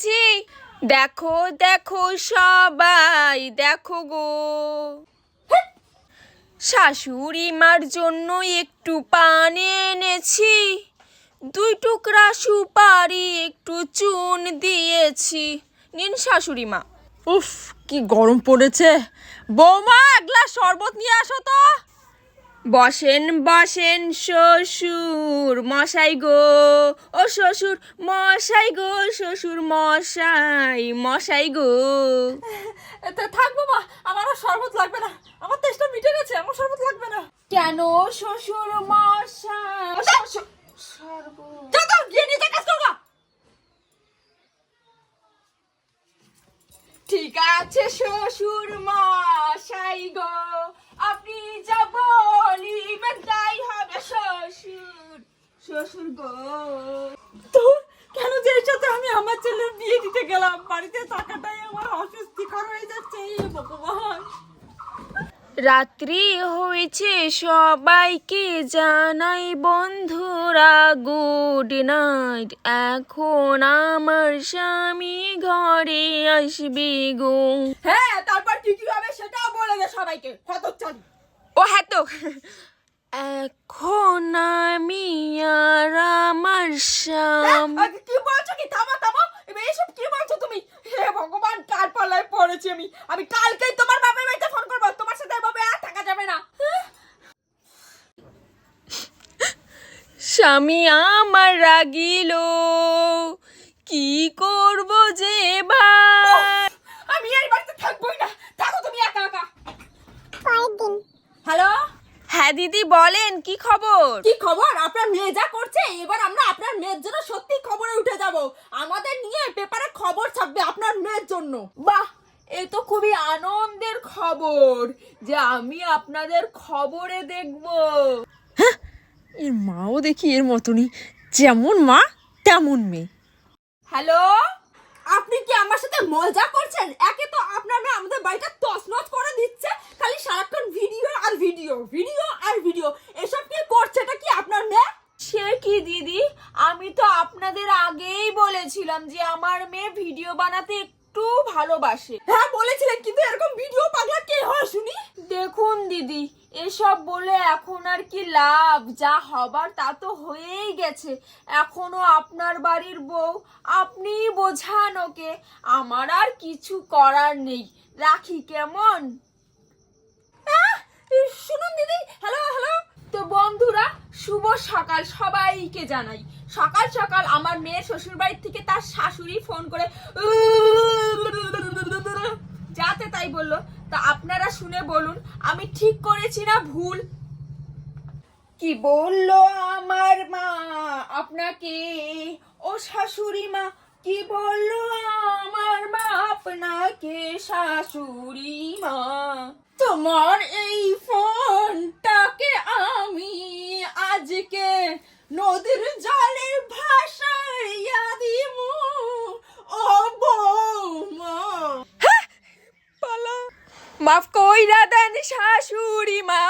এসেছি দেখো দেখো সবাই, দেখো গো। শাশুড়ি মার জন্য একটু পান এনেছি, দুই টুকরা সুপারি একটু চুন দিয়েছি। নিন শাশুড়ি মা। উফ, কি গরম পড়েছে। বৌমা, এক গ্লাস শরবত নিয়ে আসো তো। বসেন বসেন শ্বশুর মশাই গো। ও শ্বশুর মশাই গো শ্বশুর মশাই মশাই গো। এতে থাক বাবা আমার আর শরবত লাগবে না। আমার তেষ্টা মিটে গেছে আমার শরবত লাগবে না। কেন শ্বশুর মশাই? ঠিক আছে শ্বশুর মশাই গো আপনি যা তাই হবে শ্বশুর। শ্বশুর গো। তো কেন যে সাথে আমি আমার ছেলের বিয়ে দিতে গেলাম? বাড়িতে থাকাটাই আমার অস্বস্তিকর হয়ে যাচ্ছে ভগবান। রাত্রি হয়েছে সবাইকে জানাই বন্ধুরা গুড নাইট এখন আমার স্বামী ঘরে আসবে গো। হ্যাঁ তারপর কি কি হবে সেটাও বলে দে সবাইকে। হতচ্ছাড়ি ও হ্যাঁ তো। এখন আমি আর আমার স্বামী আগে কি বলছো কি? থামো থামো। এসব কি বলছো তুমি? হে ভগবান কার পাল্লায় পড়েছি আমি? আমি কালকেই তোমার বাবার বাড়িতে ফোন করব। তোমার সাথে এভাবে আর থাকা যাবে না। স্বামী আমার রাগিল। কি করব যে এবার আমি এই বাড়িতে থাকবোই না থাকো তুমি একা একা হ্যালো হ্যাঁ দিদি বলেন কি খবর? কি খবর? আপনার মেয়ে যা করছে এবার আমরা আপনার মেয়ের জন্য সত্যি খবরে উঠে যাব। আমাদের নিয়ে পেপারে খবর ছাপবে আপনার মেয়ের জন্য। বাহ এ তো খুবই আনন্দের খবর যে আমি আপনাদের খবরে দেখব। এর মাও দেখি এর মতনই। যেমন মা তেমন মেয়ে। হ্যালো আপনি কি আমার সাথে মজা করছেন? একে তো আপনার মেয়ে আমাদের বাড়িটা তছনছ করে দিচ্ছে খালি সারাক্ষণ ভিডিও আর ভিডিও ভিডিও আর ভিডিও এসব কি করছে এটা কি আপনার মেয়ে সে কি দিদি। আমি তো আপনাদের আগেই বলেছিলাম যে আমার মেয়ে ভিডিও বানাতে একটু ভালোবাসে। হ্যাঁ বলেছিলেন কিন্তু এরকম ভিডিও পাগলা কে হয় শুনি? দেখুন দিদি এসব বলে এখন আর কি লাভ? যা হবার তা তো হয়েই গেছে। এখনও আপনার বাড়ির বউ আপনি বোঝান ওকে। আমার আর কিছু করার নেই। রাখি কেমন? শুনুন দিদি। Hello hello. শুভ সকাল সবাইকে জানাই। সকাল সকাল আমার মেয়ের শ্বশুর বাড়ির থেকে তার শাশুড়ি ফোন করে যাতে তাই বলল, তা আপনারা শুনে বলুন, আমি ঠিক করেছি না ভুল? কি বলল আমার মা? আপনাকে? ও শাশুড়ি মা, কি বলল আমার মা? আপনাকে শাশুড়ি মা? তোমার এই মাফ কইরা দেন শাশুড়ি মা